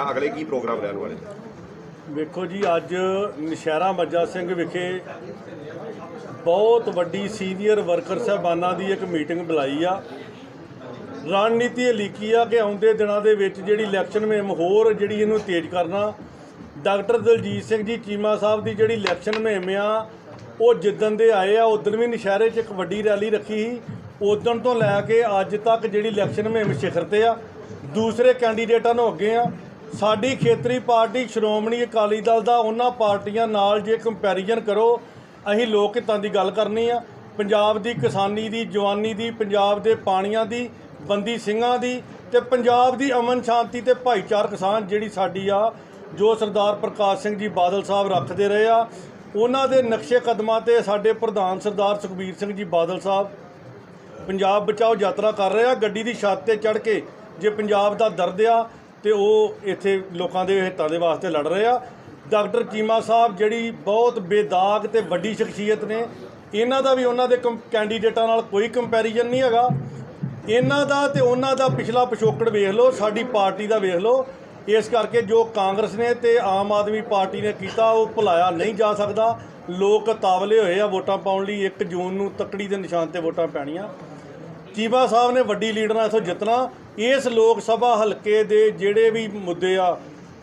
ਜਾਂ ਅਗਲੇ ਕੀ ਪ੍ਰੋਗਰਾਮ ਰਹਿਣ ਵਾਲੇ? ਵੇਖੋ ਜੀ, ਅੱਜ ਨਸ਼ਹਿਰਾ ਮੱਜਾ ਸਿੰਘ ਵਿਖੇ ਬਹੁਤ ਵੱਡੀ ਸੀਨੀਅਰ ਵਰਕਰ ਸਾਹਿਬਾਨਾਂ ਦੀ ਇੱਕ ਮੀਟਿੰਗ ਬੁਲਾਈ ਆ। ਰਣਨੀਤੀ ਇਹ ਲਿਖੀ ਆ ਕਿ ਆਉਂਦੇ ਦਿਨਾਂ ਦੇ ਵਿੱਚ ਜਿਹੜੀ ਇਲੈਕਸ਼ਨ ਮੁਹਿੰਮ ਹੋਰ ਜਿਹੜੀ ਇਹਨੂੰ ਤੇਜ਼ ਕਰਨਾ, ਡਾਕਟਰ ਦਲਜੀਤ ਸਿੰਘ ਜੀ ਚੀਮਾ ਸਾਹਿਬ ਦੀ ਜਿਹੜੀ ਇਲੈਕਸ਼ਨ ਮੁਹਿੰਮ ਆ, ਉਹ ਜਿੱਦਣ ਦੇ ਆਏ ਆ, ਉਦੋਂ ਵੀ ਨਸ਼ਹਿਰੇ 'ਚ ਇੱਕ ਵੱਡੀ ਰੈਲੀ ਰੱਖੀ ਸੀ। ਉਦੋਂ ਤੋਂ ਲੈ ਕੇ ਅੱਜ ਤੱਕ ਜਿਹੜੀ ਇਲੈਕਸ਼ਨ ਮੁਹਿੰਮ ਸਿਖਰ ਤੇ ਆ, ਦੂਸਰੇ ਕੈਂਡੀਡੇਟਾਂ ਨੂੰ ਅੱਗੇ ਆ। ਸਾਡੀ ਖੇਤਰੀ ਪਾਰਟੀ ਸ਼੍ਰੋਮਣੀ ਅਕਾਲੀ ਦਲ ਦਾ, ਉਹਨਾਂ ਪਾਰਟੀਆਂ ਨਾਲ ਜੇ ਕੰਪੈਰੀਜ਼ਨ ਕਰੋ, ਅਸੀਂ ਲੋਕ ਹਿੱਤਾਂ ਦੀ ਗੱਲ ਕਰਨੀ ਆ। ਪੰਜਾਬ ਦੀ ਕਿਸਾਨੀ ਦੀ, ਜਵਾਨੀ ਦੀ, ਪੰਜਾਬ ਦੇ ਪਾਣੀਆਂ ਦੀ, ਬੰਦੀ ਸਿੰਘਾਂ ਦੀ ਤੇ ਪੰਜਾਬ ਦੀ ਅਮਨ ਸ਼ਾਂਤੀ ਤੇ ਭਾਈਚਾਰਕ ਸਾਂਝ ਜਿਹੜੀ ਸਾਡੀ ਆ, ਜੋ ਸਰਦਾਰ ਪ੍ਰਕਾਸ਼ ਸਿੰਘ ਜੀ ਬਾਦਲ ਸਾਹਿਬ ਰੱਖਦੇ ਰਹੇ ਆ, ਉਹਨਾਂ ਦੇ ਨਕਸ਼ੇ ਕਦਮਾਂ ਤੇ ਸਾਡੇ ਪ੍ਰਧਾਨ ਸਰਦਾਰ ਸੁਖਬੀਰ ਸਿੰਘ ਜੀ ਬਾਦਲ ਸਾਹਿਬ ਪੰਜਾਬ ਬਚਾਓ ਯਾਤਰਾ ਕਰ ਰਹੇ ਆ। ਗੱਡੀ ਦੀ ਛੱਤ ਤੇ ਚੜ ਕੇ ਜੇ ਪੰਜਾਬ ਦਾ ਦਰਦ ਆ ਤੇ ਉਹ ਇੱਥੇ ਲੋਕਾਂ ਦੇ ਹਿੱਤਾਂ ਦੇ ਵਾਸਤੇ ਲੜ ਰਹੇ ਆ। ਡਾਕਟਰ ਚੀਮਾ ਸਾਹਿਬ ਜਿਹੜੀ ਬਹੁਤ ਬੇਦਾਗ ਤੇ ਵੱਡੀ ਸ਼ਖਸੀਅਤ ਨੇ, ਇਹਨਾਂ ਦਾ ਵੀ ਉਹਨਾਂ ਦੇ ਕੰਪ- ਕੈਂਡੀਡੇਟਾਂ ਨਾਲ ਕੋਈ ਕੰਪੈਰੀਜ਼ਨ ਨਹੀਂ ਹੈਗਾ। ਇਹਨਾਂ ਦਾ ਤੇ ਉਹਨਾਂ ਦਾ ਪਿਛਲਾ ਪਿਛੋਕੜ ਵੇਖ ਲਓ, ਸਾਡੀ ਪਾਰਟੀ ਦਾ ਵੇਖ ਲਓ। ਇਸ ਕਰਕੇ ਜੋ ਕਾਂਗਰਸ ਨੇ ਤੇ ਆਮ ਆਦਮੀ ਪਾਰਟੀ ਨੇ ਕੀਤਾ, ਉਹ ਭੁਲਾਇਆ ਨਹੀਂ ਜਾ ਸਕਦਾ। ਲੋਕ ਤਾਵਲੇ ਹੋਏ ਆ ਵੋਟਾਂ ਪਾਉਣ ਲਈ 1 ਜੂਨ ਨੂੰ ਤੱਕੜੀ ਦੇ ਨਿਸ਼ਾਨ ਤੇ ਵੋਟਾਂ ਪੈਣੀਆਂ। ਚੀਮਾ ਸਾਹਿਬ ਨੇ ਵੱਡੀ ਲੀਡ ਨਾਲ ਇਥੋਂ ਜਿੱਤਣਾ। ਇਸ ਲੋਕ ਸਭਾ ਹਲਕੇ ਦੇ ਜਿਹੜੇ ਵੀ ਮੁੱਦੇ ਆ,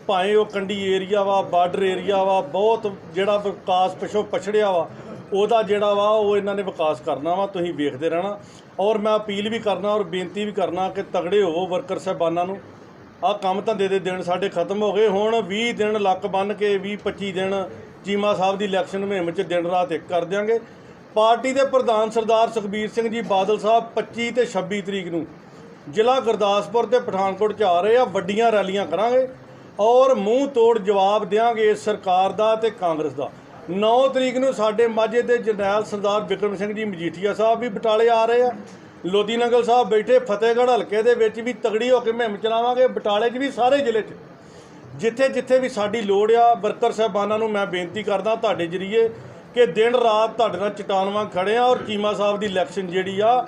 ਭਾਵੇਂ ਉਹ ਕੰਡੀ ਏਰੀਆ ਵਾ, ਬਾਰਡਰ ਏਰੀਆ ਵਾ, ਬਹੁਤ ਜਿਹੜਾ ਵਿਕਾਸ ਪਿਛੋ ਪਛੜਿਆ ਵਾ, ਉਹਦਾ ਜਿਹੜਾ ਵਾ, ਉਹ ਇਹਨਾਂ ਨੇ ਵਿਕਾਸ ਕਰਨਾ ਵਾ, ਤੁਸੀਂ ਵੇਖਦੇ ਰਹਿਣਾ। ਔਰ ਮੈਂ ਅਪੀਲ ਵੀ ਕਰਨਾ ਔਰ ਬੇਨਤੀ ਵੀ ਕਰਨਾ ਕਿ ਤਗੜੇ ਹੋਵੋ ਵਰਕਰ ਸਾਹਿਬਾਨਾਂ ਨੂੰ। ਆਹ ਕੰਮ ਧੰਦੇ ਦੇ ਦਿਨ ਸਾਡੇ ਖਤਮ ਹੋ ਗਏ। ਹੁਣ 20 ਦਿਨ ਲੱਕ ਬੰਨ ਕੇ 20 25 ਦਿਨ ਚੀਮਾ ਸਾਹਿਬ ਦੀ ਇਲੈਕਸ਼ਨ ਮੁਹਿੰਮ 'ਚ ਦਿਨ ਰਾਤ ਇੱਕ ਕਰ ਦਿਆਂਗੇ। ਪਾਰਟੀ ਦੇ ਪ੍ਰਧਾਨ ਸਰਦਾਰ ਸੁਖਬੀਰ ਸਿੰਘ ਜੀ ਬਾਦਲ ਸਾਹਿਬ 25 ਤੇ 26 ਤਰੀਕ ਨੂੰ ਜ਼ਿਲ੍ਹਾ ਗੁਰਦਾਸਪੁਰ ਤੇ ਪਠਾਨਕੋਟ 'ਚ ਆ ਰਹੇ ਆ, ਵੱਡੀਆਂ ਰੈਲੀਆਂ ਕਰਾਂਗੇ ਔਰ ਮੂੰਹ ਤੋੜ ਜਵਾਬ ਦਿਆਂਗੇ ਇਸ ਸਰਕਾਰ ਦਾ ਤੇ ਕਾਂਗਰਸ ਦਾ। 9 ਤਰੀਕ ਨੂੰ ਸਾਡੇ ਮਾਝੇ ਦੇ ਜਰਨੈਲ ਸਰਦਾਰ ਵਿਕਰਮ ਸਿੰਘ ਜੀ ਮਜੀਠੀਆ ਸਾਹਿਬ ਵੀ ਬਟਾਲੇ ਆ ਰਹੇ ਆ। ਲੋਦੀ ਨੰਗਲ ਸਾਹਿਬ ਬੈਠੇ, ਫਤਿਹਗੜ੍ਹ ਹਲਕੇ ਦੇ ਵਿੱਚ ਵੀ ਤਗੜੀ ਹੋ ਕੇ ਮੁਹਿੰਮ ਚਲਾਵਾਂਗੇ, ਬਟਾਲੇ 'ਚ ਵੀ ਸਾਰੇ ਜ਼ਿਲ੍ਹੇ 'ਚ। ਜਿੱਥੇ ਜਿੱਥੇ ਵੀ ਸਾਡੀ ਲੋੜ ਆ, ਵਰਕਰ ਸਾਹਿਬਾਨਾਂ ਨੂੰ ਮੈਂ ਬੇਨਤੀ ਕਰਦਾ, ਤੁਹਾਡੇ ਜਰੀਏ ਕਿ ਦਿਨ ਰਾਤ ਤੁਹਾਡੇ ਨਾਲ ਚਟਾਨ ਵਾਂਗ ਖੜੇ ਆ ਔਰ ਚੀਮਾ ਸਾਹਿਬ ਦੀ ਇਲੈਕਸ਼ਨ ਜਿਹੜੀ ਆ,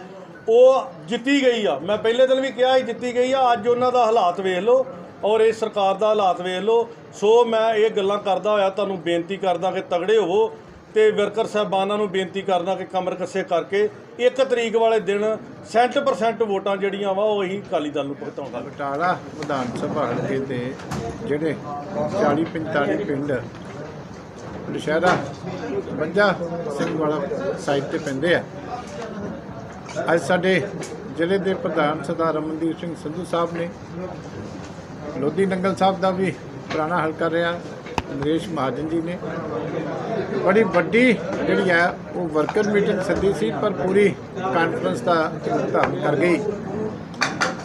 ਉਹ ਜਿੱਤੀ ਗਈ ਆ। ਮੈਂ ਪਹਿਲੇ ਦਿਨ ਵੀ ਕਿਹਾ ਸੀ ਜਿੱਤੀ ਗਈ ਆ, ਅੱਜ ਉਹਨਾਂ ਦਾ ਹਾਲਾਤ ਵੇਖ ਲਓ ਔਰ ਇਸ ਸਰਕਾਰ ਦਾ ਹਾਲਾਤ ਵੇਖ ਲਓ। ਸੋ ਮੈਂ ਇਹ ਗੱਲਾਂ ਕਰਦਾ ਹੋਇਆ, ਤੁਹਾਨੂੰ ਬੇਨਤੀ ਕਰਦਾ ਕਿ ਤਗੜੇ ਹੋਵੋ ਤੇ ਵਰਕਰ ਸਾਹਿਬਾਨਾਂ ਨੂੰ ਬੇਨਤੀ ਕਰਦਾ ਕਿ ਕਮਰ ਕੱਸੇ ਕਰਕੇ 1 ਤਰੀਕ ਵਾਲੇ ਦਿਨ 100% ਵੋਟਾਂ ਜਿਹੜੀਆਂ ਵਾ, ਉਹ ਅਸੀਂ ਅਕਾਲੀ ਦਲ ਨੂੰ ਭੁਗਤਾਉਂਦਾ ਬਟਾਲਾ ਵਿਧਾਨ ਸਭਾ ਹਲਕੇ ਤੇ ਜਿਹੜੇ 40 45 ਪਿੰਡ ਦੁਸ਼ਹਿਰਾ ਪੰਜਾ ਸਿੰਘ ਵਾਲਾ ਸਾਈਡ ਤੇ ਪੈਂਦੇ ਆ। ਅੱਜ ਸਾਡੇ ਜ਼ਿਲ੍ਹੇ ਦੇ ਪ੍ਰਧਾਨ ਸਰਦਾਰ ਰਮਨਦੀਪ ਸਿੰਘ ਸੰਧੂ ਸਾਹਿਬ ਨੇ ਲੋਧੀ ਨੰਗਲ ਸਾਹਿਬ ਦਾ ਵੀ ਪੁਰਾਣਾ ਹਲਕਾ ਰਿਹਾ, ਨਰੇਸ਼ ਮਹਾਜਨ ਜੀ ਨੇ। ਬੜੀ ਵੱਡੀ ਜਿਹੜੀ ਹੈ ਉਹ ਵਰਕਰ ਮੀਟਿੰਗ ਸੱਦੀ ਸੀ, ਪਰ ਪੂਰੀ ਕਾਨਫਰੰਸ ਦਾ ਭੁਗਤਾਨ ਕਰ ਗਈ।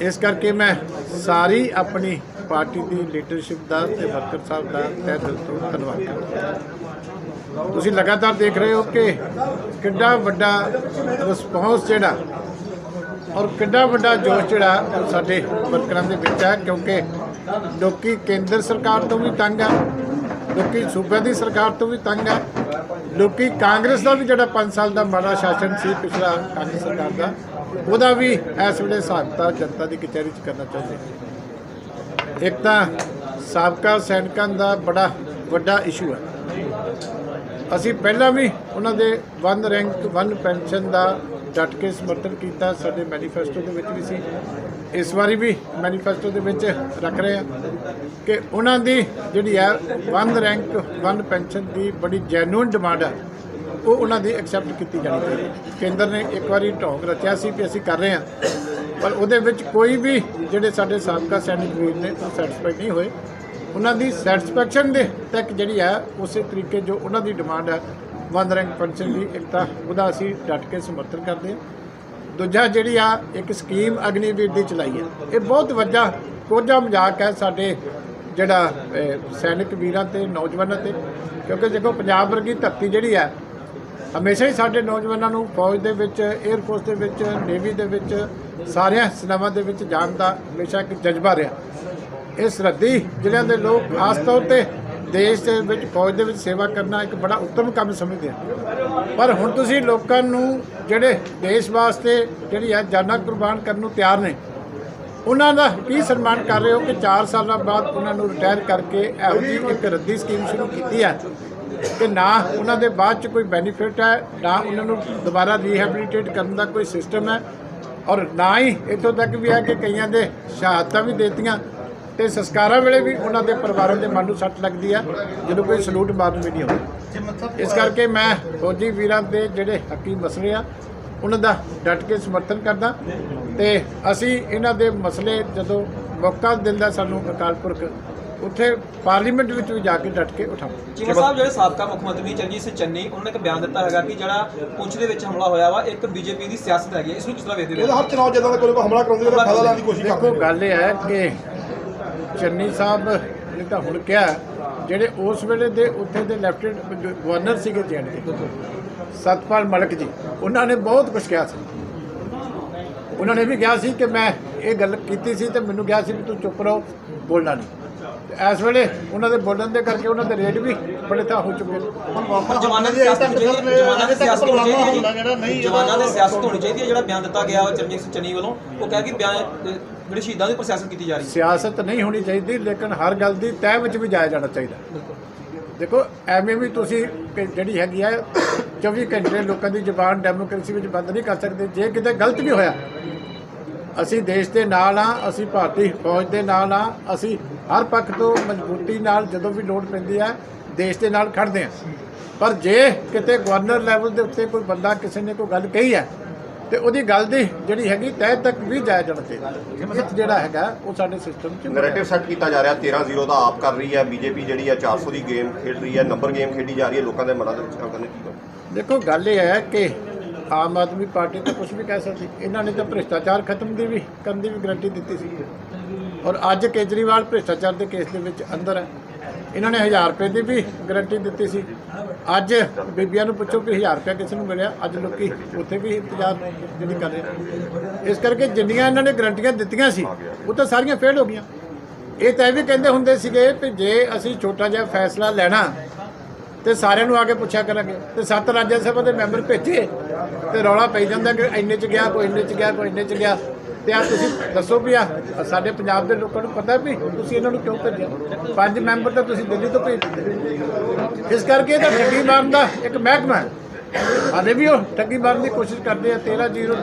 ਇਸ ਕਰਕੇ ਮੈਂ ਸਾਰੀ ਆਪਣੀ ਪਾਰਟੀ ਦੀ ਲੀਡਰਸ਼ਿਪ ਦਾ ਤੇ ਵਰਕਰ ਸਾਹਿਬ ਦਾ ਤਹਿ ਦਿਲ ਤੋਂ ਧੰਨਵਾਦ ਕਰਦਾ। ਤੁਸੀਂ ਲਗਾਤਾਰ ਦੇਖ ਰਹੇ ਹੋ ਕਿ ਕਿੰਨਾ ਵੱਡਾ ਰਿਸਪੌਂਸ ਜਿਹੜਾ ਔਰ ਕਿੰਨਾ ਵੱਡਾ ਜੋਸ਼ ਜਿਹੜਾ ਸਾਡੇ ਵਰਕਰਾਂ ਦੇ ਵਿੱਚ ਹੈ, ਕਿਉਂਕਿ ਲੋਕੀ ਕੇਂਦਰ ਸਰਕਾਰ ਤੋਂ ਵੀ ਤੰਗ ਆ, ਲੋਕੀ ਸੂਬੇ ਦੀ ਸਰਕਾਰ ਤੋਂ ਵੀ ਤੰਗ ਆ, ਲੋਕੀ ਕਾਂਗਰਸ ਦਾ ਵੀ ਜਿਹੜਾ 5 ਸਾਲ ਦਾ ਮਾੜਾ ਸ਼ਾਸਨ ਸੀ ਪਿਛਲਾ ਕਾਂਗਰਸ ਸਰਕਾਰ ਦਾ, ਉਹਦਾ ਵੀ ਇਸ ਵੇਲੇ ਸਾਖਤਾ ਜਨਤਾ ਦੀ ਕਚਹਿਰੀ 'ਚ ਕਰਨਾ ਚਾਹੁੰਦੇ ਇੱਕ ਤਾਂ ਸਾਬਕਾ ਸੈਨਿਕਾਂ ਦਾ ਬੜਾ ਵੱਡਾ ਇਸ਼ੂ ਹੈ ਅਸੀਂ ਪਹਿਲਾਂ ਵੀ ਉਹਨਾਂ ਦੇ ਵਨ ਰੈਂਕ, ਵਨ ਪੈਨਸ਼ਨ ਦਾ ਡਟ ਕੇ ਸਮਰਥਨ ਕੀਤਾ, ਸਾਡੇ ਮੈਨੀਫੈਸਟੋ ਦੇ ਵਿੱਚ ਵੀ ਸੀ। ਇਸ ਵਾਰੀ ਵੀ ਮੈਨੀਫੈਸਟੋ ਦੇ ਵਿੱਚ ਰੱਖ ਰਹੇ ਆ ਕਿ ਉਹਨਾਂ ਦੀ ਜਿਹੜੀ ਹੈ ਵਨ ਰੈਂਕ, ਵਨ ਪੈਨਸ਼ਨ ਦੀ ਬੜੀ ਜੈਨੂਇਨ ਡਿਮਾਂਡ ਆ ਉਹ ਉਹਨਾਂ ਦੀ ਐਕਸੈਪਟ ਕੀਤੀ ਜਾਣੀ ਚਾਹੀਦੀ ਕੇਂਦਰ ਨੇ ਇੱਕ ਵਾਰੀ ਢੋਂਗ ਰਚਿਆ ਸੀ ਕਿ ਅਸੀਂ ਕਰ ਰਹੇ ਹਾਂ, ਪਰ ਉਹਦੇ ਵਿੱਚ ਕੋਈ ਵੀ ਜਿਹੜੇ ਸਾਡੇ ਸਾਬਕਾ ਸੈਨਿਕ ਵੀਰ ਨੇ ਉਹ ਸੈਟੀਸਫਾਈਡ ਨਹੀਂ ਹੋਏ। ਉਹਨਾਂ ਦੀ ਸੈਟੀਸਫੈਕਸ਼ਨ ਦੇ ਤੱਕ ਜਿਹੜੀ ਹੈ ਉਸੇ ਤਰੀਕੇ ਜੋ ਉਹਨਾਂ ਦੀ ਡਿਮਾਂਡ ਹੈ ਵਨ ਰੈਂਕ ਪੈਨਸ਼ਨ ਦੀ ਇੱਕ ਤਾਂ ਉਹਦਾ ਅਸੀਂ ਡਟ ਕੇ ਸਮਰਥਨ ਕਰਦੇ ਹਾਂ। ਦੂਜਾ ਜਿਹੜੀ ਆ, ਇੱਕ ਸਕੀਮ ਅਗਨੀਵੀਰ ਦੀ ਚਲਾਈ ਹੈ ਇਹ ਬਹੁਤ ਵੱਡਾ ਕੋਝਾ ਮਜ਼ਾਕ ਹੈ ਸਾਡੇ ਜਿਹੜਾ ਸੈਨਿਕ ਵੀਰਾਂ ਤੇ, ਨੌਜਵਾਨਾਂ ਤੇ। ਕਿਉਂਕਿ ਦੇਖੋ, ਪੰਜਾਬ ਵਰਗੀ ਧਰਤੀ ਜਿਹੜੀ ਹੈ ਹਮੇਸ਼ਾ ਹੀ ਸਾਡੇ ਨੌਜਵਾਨਾਂ ਨੂੰ ਫੌਜ ਦੇ ਵਿੱਚ 에ਅਰ ਫੋਰਸ ਦੇ ਵਿੱਚ ਨੇਵੀ ਦੇ ਵਿੱਚ, ਸਾਰਿਆਂ ਸੇਨਾਵਾਂ ਦੇ ਵਿੱਚ ਜਾਣ ਦਾ ਹਮੇਸ਼ਾ ਇੱਕ ਜਜ਼ਬਾ ਰਿਹਾ। ਇਹ ਸਰਹੱਦੀ ਜ਼ਿਲ੍ਹਿਆਂ ਦੇ ਲੋਕ ਖਾਸ ਤੌਰ ਤੇ ਦੇਸ਼ ਦੇ ਵਿੱਚ, ਫੌਜ ਦੇ ਵਿੱਚ ਸੇਵਾ ਕਰਨਾ ਇੱਕ ਬੜਾ ਉੱਤਮ ਕੰਮ ਸਮਝਦੇ ਆ ਪਰ ਹੁਣ ਤੁਸੀਂ ਲੋਕਾਂ ਨੂੰ ਜਿਹੜੇ ਦੇਸ਼ ਵਾਸਤੇ ਜਿਹੜੀ ਹੈ ਜਾਨਾਂ ਕੁਰਬਾਨ ਕਰਨ ਨੂੰ ਤਿਆਰ ਨੇ, ਉਹਨਾਂ ਦਾ ਕੀ ਸਨਮਾਨ ਕਰ ਰਹੇ ਹੋ ਕਿ 4 ਸਾਲਾਂ ਬਾਅਦ ਉਹਨਾਂ ਨੂੰ ਰਿਟਾਇਰ ਕਰਕੇ ਇਹੋ ਜਿਹੀ ਇੱਕ ਰੱਦੀ ਸਕੀਮ ਸ਼ੁਰੂ ਕੀਤੀ ਹੈ? ਕਿ ਨਾ ਉਹਨਾਂ ਦੇ ਬਾਅਦ ਚ ਕੋਈ ਬੈਨੀਫਿਟ ਹੈ, ਨਾ ਉਹਨਾਂ ਨੂੰ ਦੁਬਾਰਾ ਰੀਹੈਬਿਲਿਟੇਟ ਕਰਨ ਦਾ ਕੋਈ ਸਿਸਟਮ ਹੈ? ਔਰ ਨਾ ਹੀ ਇੱਥੋਂ ਤੱਕ ਵੀ ਹੈ ਕਿ ਕਈਆਂ ਦੇ ਸ਼ਹਾਦਤਾਂ ਵੀ ਦੇਤੀਆਂ ਤੇ ਸੰਸਕਾਰਾਂ ਵੇਲੇ ਵੀ ਉਹਨਾਂ ਦੇ ਪਰਿਵਾਰਾਂ ਦੇ ਮਨ ਨੂੰ ਸੱਟ ਲੱਗਦੀ ਆ ਜਦੋਂ ਕੋਈ ਸਲੂਟ ਮਾਰਨ ਵੀ ਨਹੀਂ ਹੁੰਦਾ ਇਸ ਕਰਕੇ ਮੈਂ ਫੌਜੀ ਵੀਰਾਂ ਦੇ ਜਿਹੜੇ ਹੱਕੀ ਮਸਲੇ ਆ ਉਹਨਾਂ ਦਾ ਡਟ ਕੇ ਸਮਰਥਨ ਕਰਦਾ ਤੇ ਅਸੀਂ ਇਹਨਾਂ ਦੇ ਮਸਲੇ ਜਦੋਂ ਮੌਕਾ ਦਿੰਦਾ ਸਾਨੂੰ ਅਕਾਲ ਪੁਰਖ ਉੱਥੇ ਪਾਰਲੀਮੈਂਟ ਵਿੱਚ ਵੀ ਜਾ ਕੇ ਡਟ ਕੇ ਉਠਾਵਾਂਗੇ ਚੀਮਾ ਸਾਹਿਬ ਜਿਹੜੇ ਸਾਬਕਾ ਮੁੱਖ ਮੰਤਰੀ ਚਰਨਜੀਤ ਸਿੰਘ ਚੰਨੀ ਉਹਨਾਂ ਨੇ ਇੱਕ ਬਿਆਨ ਦਿੱਤਾ ਹੈਗਾ ਕਿ ਜਿਹੜਾ ਪੁੰਛ ਦੇ ਵਿੱਚ ਹਮਲਾ ਹੋਇਆ ਵਾ ਇੱਕ ਬੀਜੇਪੀ ਦੀ ਸਿਆਸਤ ਹੈਗੀ ਇਸ ਨੂੰ ਕਿਸ ਤਰ੍ਹਾਂ ਵੇਖਦੇ ਹੋ? ਹਰ ਚੁਣਾਵ ਜਦੋਂ ਦਾ ਕੋਈ ਹਮਲਾ ਕਰਾਉਂਦੇ ਉਹਦਾ ਫਾਇਦਾ ਲੈਣ ਦੀ ਕੋਸ਼ਿਸ਼ ਕਰਦੇ ਦੇਖੋ ਗੱਲ ਇਹ ਹੈ ਕਿ ਚੰਨੀ ਸਾਹਿਬ ਨੇ ਤਾਂ ਹੁਣ ਕਿਹਾ, ਜਿਹੜੇ ਉਸ ਵੇਲੇ ਦੇ ਉੱਥੇ ਦੇ ਲੈਫਟੀਨੈਂਟ ਗਵਰਨਰ ਸੀਗੇ ਜੈਨ ਦੇ, ਸਤਪਾਲ ਮਲਕ ਜੀ, ਉਹਨਾਂ ਨੇ ਬਹੁਤ ਕੁਝ ਕਿਹਾ ਸੀ। ਉਹਨਾਂ ਨੇ ਵੀ ਕਿਹਾ ਸੀ ਕਿ ਮੈਂ ਇਹ ਗੱਲ ਕੀਤੀ ਸੀ ਤੇ ਮੈਨੂੰ ਕਿਹਾ ਸੀ ਵੀ ਤੂੰ ਚੁੱਪ ਰਹੋ, ਬੋਲਣਾ ਨਹੀਂ। ਤੇ ਇਸ ਵੇਲੇ ਉਹਨਾਂ ਦੇ ਬੋਲਣ ਦੇ ਕਰਕੇ ਉਹਨਾਂ ਦੇ ਰੇਟ ਵੀ ਬੜੇ ਤਾਂ ਹੋ ਚੁੱਕੇ ਨੇ। ਪਰ ਜਵਾਨਾਂ ਦੀ ਸਿਆਸਤ ਹੋਣੀ ਚਾਹੀਦੀ ਹੈ ਜਵਾਨਾਂ ਦੀ ਸਿਆਸਤ ਹੋਣੀ ਚਾਹੀਦੀ ਹੈ ਜਵਾਨਾਂ ਦੀ ਸਿਆਸਤ ਹੋਣੀ ਚਾਹੀਦੀ ਹੈ ਜਿਹੜਾ ਬਿਆਨ ਦਿੱਤਾ ਗਿਆ ਵਾ ਚਰਨਜੀਤ ਸਿੰਘ ਚੰਨੀ ਵੱਲੋਂ ਉਹ ਕਹਿ ਕਿ ਬਿਆਨ ਅਹ, ਜਿਹੜੇ ਸ਼ਹੀਦਾਂ ਦੀ ਪ੍ਰੋਸੈਸਿੰਗ ਕੀਤੀ ਜਾ ਰਹੀ ਹੈ। ਸਿਆਸਤ ਨਹੀਂ ਹੋਣੀ ਚਾਹੀਦੀ ਲੇਕਿਨ ਹਰ ਗੱਲ ਦੀ ਤਹਿ ਵਿੱਚ ਵੀ ਜਾਇਆ ਜਾਣਾ ਚਾਹੀਦਾ। ਦੇਖੋ ਐਵੇਂ ਵੀ ਤੁਸੀਂ ਕਿ ਜਿਹੜੀ ਹੈਗੀ ਆ 24 ਘੰਟੇ ਲੋਕਾਂ ਦੀ ਜ਼ੁਬਾਨ ਡੈਮੋਕ੍ਰੇਸੀ ਵਿੱਚ ਬੰਦ ਨਹੀਂ ਕਰ ਸਕਦੇ। ਜੇ ਕਿਤੇ ਗਲਤ ਵੀ ਹੋਇਆ ਅਸੀਂ ਦੇਸ਼ ਦੇ ਨਾਲ ਆ ਅਸੀਂ ਭਾਰਤੀ ਫੌਜ ਦੇ ਨਾਲ ਆ ਅਸੀਂ ਹਰ ਪੱਖ ਤੋਂ ਮਜ਼ਬੂਤੀ ਨਾਲ ਜਦੋਂ ਵੀ ਲੋੜ ਪੈਂਦੀ ਹੈ ਦੇਸ਼ ਦੇ ਨਾਲ ਖੜਦੇ ਆ ਪਰ ਜੇ ਕਿਤੇ ਗਵਰਨਰ ਲੈਵਲ ਦੇ ਉੱਤੇ ਕੋਈ ਬੰਦਾ ਕਿਸੇ ਨੇ ਕੋਈ ਗੱਲ ਕਹੀ ਹੈ ਤੇ ਉਹਦੀ ਗੱਲ ਦੀ ਜਿਹੜੀ ਹੈਗੀ ਤਹਿ ਤੱਕ ਵੀ ਜਾਇਆ ਜਾਣਾ ਚਾਹੀਦਾ। ਜਿਹੜਾ ਹੈਗਾ ਉਹ ਸਾਡੇ ਸਿਸਟਮ 'ਚ ਨੈਰੇਟਿਵ ਸੈੱਟ ਕੀਤਾ ਜਾ ਰਿਹਾ 13-0 ਦਾ ਆਪ ਕਰ ਰਹੀ ਹੈ ਬੀਜੇਪੀ ਜਿਹੜੀ ਹੈ 400 ਦੀ ਗੇਮ ਖੇਡ ਰਹੀ ਹੈ ਨੰਬਰ ਗੇਮ ਖੇਡੀ ਜਾ ਰਹੀ ਹੈ ਲੋਕਾਂ ਦੇ ਮਨਾਂ ਦੇ ਵਿੱਚ ਕੀ ਕਰਨਾ ਦੇਖੋ ਗੱਲ ਇਹ ਹੈ ਕਿ ਆਮ ਆਦਮੀ ਪਾਰਟੀ ਤਾਂ ਕੁਝ ਵੀ ਕਹਿ ਸਕਦੀ। ਇਹਨਾਂ ਨੇ ਤਾਂ ਭ੍ਰਿਸ਼ਟਾਚਾਰ ਖਤਮ ਦੀ ਵੀ, ਕਰਨ ਦੀ ਵੀ ਗਰੰਟੀ ਦਿੱਤੀ ਸੀ ਔਰ ਅੱਜ ਕੇਜਰੀਵਾਲ ਭ੍ਰਿਸ਼ਟਾਚਾਰ ਦੇ ਕੇਸ ਦੇ ਵਿੱਚ ਅੰਦਰ ਹੈ। ਇਹਨਾਂ ਨੇ 1000 ਰੁਪਏ ਦੀ ਵੀ ਗਰੰਟੀ ਦਿੱਤੀ ਸੀ। ਅੱਜ ਬੀਬੀਆਂ ਨੂੰ ਪੁੱਛੋ ਕਿ 1000 ਰੁਪਏ ਕਿਸੇ ਨੂੰ ਮਿਲਿਆ। ਅੱਜ ਲੋਕੀ ਉੱਥੇ ਵੀ ਇੰਤਜ਼ਾਰ ਜਿਹੜੀ ਕਰ ਰਹੇ ਇਸ ਕਰਕੇ ਜਿੰਨੀਆਂ ਇਹਨਾਂ ਨੇ ਗਰੰਟੀਆਂ ਦਿੱਤੀਆਂ ਸੀ, ਉਹ ਤਾਂ ਸਾਰੀਆਂ ਫੇਲ ਹੋ ਗਈਆਂ। ਇਹ ਤਾਂ ਇਹ ਵੀ ਕਹਿੰਦੇ ਹੁੰਦੇ ਸੀਗੇ ਕਿ ਜੇ ਅਸੀਂ ਛੋਟਾ ਜਿਹਾ ਫੈਸਲਾ ਲੈਣਾ ਤੇ ਸਾਰਿਆਂ ਨੂੰ ਆ ਕੇ ਪੁੱਛਿਆ ਕਰਾਂਗੇ। ਤੇ ਸੱਤ ਰਾਜ ਸਭਾ ਦੇ ਮੈਂਬਰ ਭੇਜੇ ਤੇ ਰੌਲਾ ਪਈ ਜਾਂਦਾ ਕਿ ਇੰਨੇ ਚ ਗਿਆ, ਕੋਈ ਇੰਨੇ ਚ ਗਿਆ, ਕੋਈ ਇੰਨੇ ਚ ਗਿਆ। ਤੇ ਆ ਤੁਸੀਂ ਦੱਸੋ ਵੀ ਆ ਸਾਡੇ ਪੰਜਾਬ ਦੇ ਲੋਕਾਂ ਨੂੰ ਪਤਾ ਵੀ ਤੁਸੀਂ ਇਹਨਾਂ ਨੂੰ ਕਿਉਂ ਭੇਜਿਆ ਪੰਜ ਮੈਂਬਰ ਤਾਂ ਤੁਸੀਂ ਦਿੱਲੀ ਤੋਂ ਭੇਜ ਇਸ ਕਰਕੇ ਇਹਦਾ ਠੱਗੀ ਮਾਰਨ ਦਾ ਇੱਕ ਮਹਿਕਮਾ ਹੈ। ਹਾਲੇ ਵੀ ਉਹ ਠੱਗੀ ਮਾਰਨ ਦੀ ਕੋਸ਼ਿਸ਼ ਕਰਦੇ ਆ 13 ਜ਼ੀਰੋ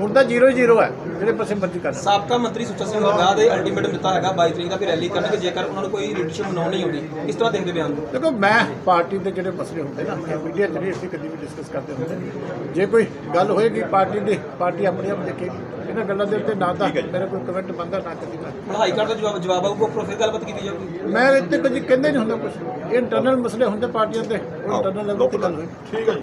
ਹੁਣ ਤਾਂ 0 ਜ਼ੀਰੋ ਹੈ ਜਿਹੜੇ ਪਾਸੇ ਮਰਜ਼ੀ ਕਰਨ ਸਾਬਕਾ ਮੰਤਰੀ ਸੁੱਚਾ ਸਿੰਘ ਮਰਗਾਹ ਦੇ ਅਲਟੀਮੇਟਮ ਦਿੱਤਾ ਹੈਗਾ 22 ਤਰੀਕ ਦਾ ਵੀ ਰੈਲੀ ਕਰਨਗੇ ਜੇਕਰ ਉਹਨਾਂ ਨੂੰ ਕੋਈ ਲੀਡਰਸ਼ਿਪ ਬਣਾਉਣੀ ਨਹੀਂ ਆਉਂਦੀ। ਇਸ ਤਰ੍ਹਾਂ ਦੇਖਦੇ ਬਿਆਨ ਨੂੰ? ਦੇਖੋ ਮੈਂ ਪਾਰਟੀ ਦੇ ਜਿਹੜੇ ਮਸਲੇ ਹੁੰਦੇ ਨਾ ਮੀਡੀਆ ਜਿਹੜੇ ਅਸੀਂ ਕਦੀ ਵੀ ਡਿਸਕਸ ਕਰਦੇ ਹੁੰਦੇ ਜੇ ਕੋਈ ਗੱਲ ਹੋਏਗੀ ਪਾਰਟੀ ਦੀ ਪਾਰਟੀ ਆਪਣੇ ਆਪ ਦੇਖੇਗੀ। ਇਹਨਾਂ ਗੱਲਾਂ ਦੇ ਉੱਤੇ ਨਾ ਤਾਂ ਮੇਰੇ ਕੋਈ ਕਮੈਂਟ ਬੰਦਾ ਨਾ ਕਦੀ ਮੈਂ ਹੁਣ ਹਾਈ ਕੋਰਟ ਦਾ ਜਵਾਬ ਜਵਾਬ ਆਊਗਾ ਉੱਪਰੋਂ ਫਿਰ ਗੱਲਬਾਤ ਕੀਤੀ ਜਾਊਗੀ। ਮੈਂ ਇੱਥੇ ਕਦੀ ਕਹਿੰਦੇ ਨਹੀਂ ਹੁੰਦਾ ਕੁਝ ਇਹ ਇੰਟਰਨਲ ਮਸਲੇ ਹੁੰਦੇ ਪਾਰਟੀਆਂ ਦੇ ਉਹ ਇੰਟਰਨਲ ਲੈਵਲ ਤੇ ਗੱਲ ਹੋਈ ਠੀਕ ਹੈ